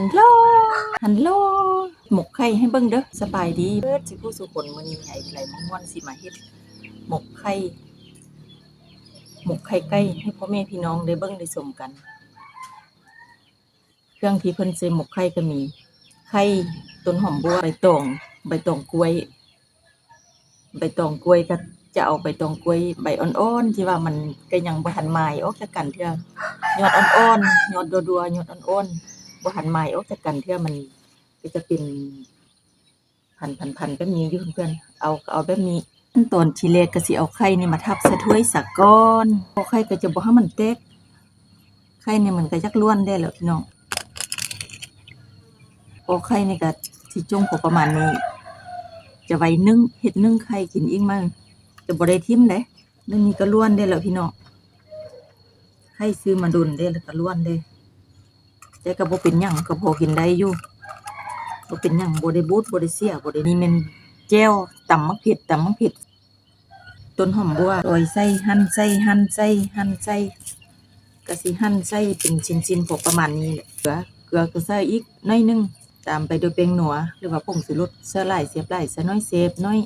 ฮัลโหล ฮัลโหล หมกไข่ให้เบิ่งเด้อ สบายดีเบิดสิผู้สุคนมื้อนี้ให้ไหลม่วนๆสิมาเฮ็ดหมกไข่ หมกไข่ไก่ให้พ่อแม่พี่น้องได้เบิ่งได้ชมกัน เครื่องที่เพิ่นใส่หมกไข่ก็มี ไข่ต้นหอมบัวใบตอง ใบตองกล้วย ใบตองกล้วยก็จะเอาใบตองกล้วยใบอ่อนๆที่ว่ามันก็ยังบ่ทันไม้ออกจากกันเทื่อยอดอ่อนๆยอดดัวๆยอดอ่อนๆ บ่ทันไม้ออกจากกันเทื่อมันก็จะเป็นพันๆๆแบบนี้อยู่เพื่อนๆเอาเอาแบบนี้ขั้นตอนทีแรกก็สิเอาไข่นี่มาทับใส่ถ้วยสักก้อนพอไข่ก็จะบ่ให้มันแตกไข่นี่มันก็จักล้วนได้แล้วพี่น้องพอไข่นี่ก็สิจงพอประมาณนี้ จะไว้นึ่งเฮ็ดนึ่งไข่กินอีกมั้งจะบ่ได้ทิ่มเด้นึ่งนี่ก็ล้วนได้แล้วพี่น้องไข่ซื้อมาดุนได้แล้วก็ล้วนได้ แต่ก็บ่เป็นหยังก็พอกินได้อยู่บ่เป็นหยังบ่ได้บูดบ่ได้เสียบ่ได้นี่แม่นแจ่วตำมะเผ็ดตำมะเผ็ดต้นหอมบัวซอยใส่หั่นใส่หั่นใส่หั่นใส่ก็สิหั่นใส่เป็นชิ้นๆพอประมาณนี้แหละเกลือเกลือก็ใส่อีกน่อยนึงตามไปด้วยเปงหนัวหรือว่าผงสุรสเสื้อลายเสียบลายเสื้อน้อยเซฟน้อย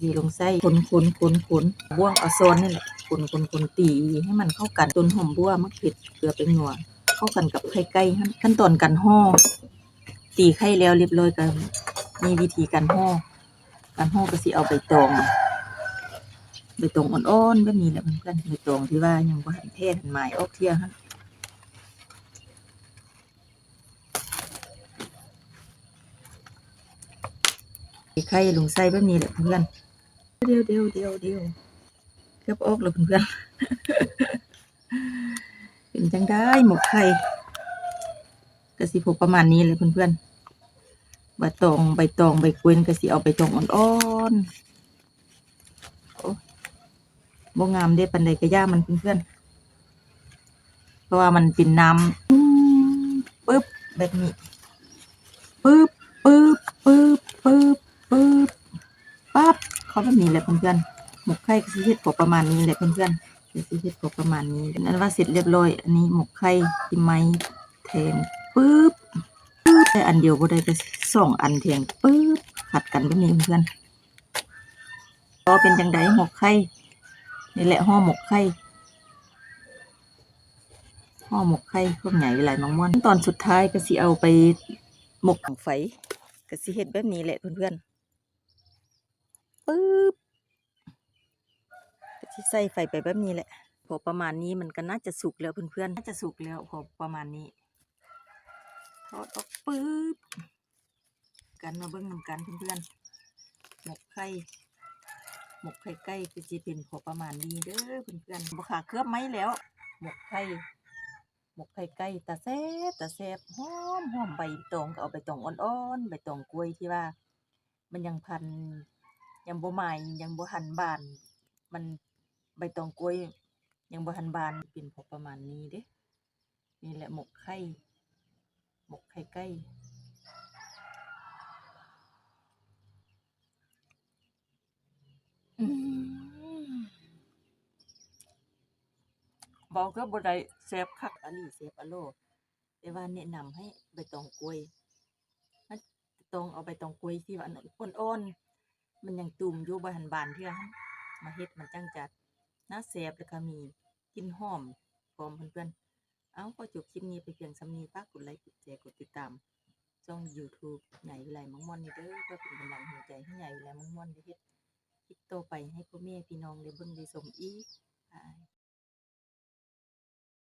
ดีลงไส้คนคนคนคนบ้วงเอาโซนนี่แหละคนคนคนตีให้มันเข้ากันต้นหอมบัวมะเขือเกลือเปงหนัว เข้ากันกับไข่ไก่ขั้นตอนการห่อตีไข่แล้วเรียบร้อยก็มีวิธีการห่อการห่อก็สิเอาใบตองใบตองอ่อนๆแบบนี้แหละเพื่อนใบตองที่ว่ายังบ่หันเทศหันไม้ออกเที่ยฮะไข่ลงไส้แบบนี้แหละเพื่อนเดียวเดียวเดียวเดียวเกือบออกแล้วเพื่อน เป็นจังได้หมกไข่กระสิพกประมาณนี้เลยเพื่อนๆใบตองใบตองใบกวนกระสิเอาใบตองอ่อนๆโอ้บงามเด้ปันใดกระย่ามันเพื่อนๆเพราะว่ามันเป็นน้ำปึ๊บแบบนี้ปึ๊บปึ๊บปึ๊บปึ๊บปึ๊บปั๊บเขาแบบนี้แหละเพื่อนๆหมกไข่ก็สิเฮ็ดพอประมาณนี้แหละเพื่อนๆ ก็สิเฮ็ดพอประมาณนี้นั้นว่าเสร็จเรียบร้อย อันนี้หมกไข่ที่ไม้แทงปึ๊บปึ๊บได้อันเดียวบ่ได้ก็สองอันแทงปึ๊บขัดกันแบบนี้เพื่อนก็เป็นจังไดหมกไข่นี่แหละห่อหมกไข่ห่อหมกไข่พวกใหญ่หลายมังม่อนตอนสุดท้ายก็สิเอาไปหมกของไฟก็สิเฮ็ดแบบนี้แหละเพื่อนๆปึ๊บ ก็สิใส่ไฟไปแบบนี้แหละ พอประมาณนี้มันก็น่าจะสุกแล้วเพื่อนๆ น่าจะสุกแล้วพอประมาณนี้ ทอดออกปึ๊บกันมาเบิ่งนำกันเพื่อนๆ หมกไข่ หมกไข่ไก่ก็สิเป็นพอประมาณนี้เด้อเพื่อนๆบขาเคลือบไหมแล้ว หมกไข่หมกไข่ไก่ตาแซ่บตาแซ่บหอมหอมใบตองก็เอาใบตองอ่อนๆใบตองกล้วยที่ว่า มันยังพันยังบ่ใหม่ยังบ่หันบาน มัน ใบตองกล้วยยังบ่หันบานเป็นพอประมาณนี้เด้ นี่แหละหมกไข่ หมกไข่ไก่อืมบอกก็บ่ได้แซ่บคักอันนี้แซ่บอะโลแต่ว่าแนะนำให้ใบตองกล้วยมันตองเอาใบตองกล้วยที่ว่าอันอ่อนๆมันยังตุ่มอยู่บ่หันบานเทื่อหั้นมาเฮ็ดมันจังจัด น่าแสบแล้วก็มีกลิ่นหอมพร้อมเพื่อนๆ เอาก็จบคลิปนี้ไปเพียงสำนี้ฝากกดไลค์กดแชร์กดติดตามช่อง YouTube ใหญ่วิไลมังม่อนนี่เด้อเพื่อเป็นกำลังหัวใจให้ใหญ่วิไลมังม่อนได้เฮ็ดคลิปต่อไปให้พ่อแม่พี่น้องได้เบิ่งได้ชมอีกบาย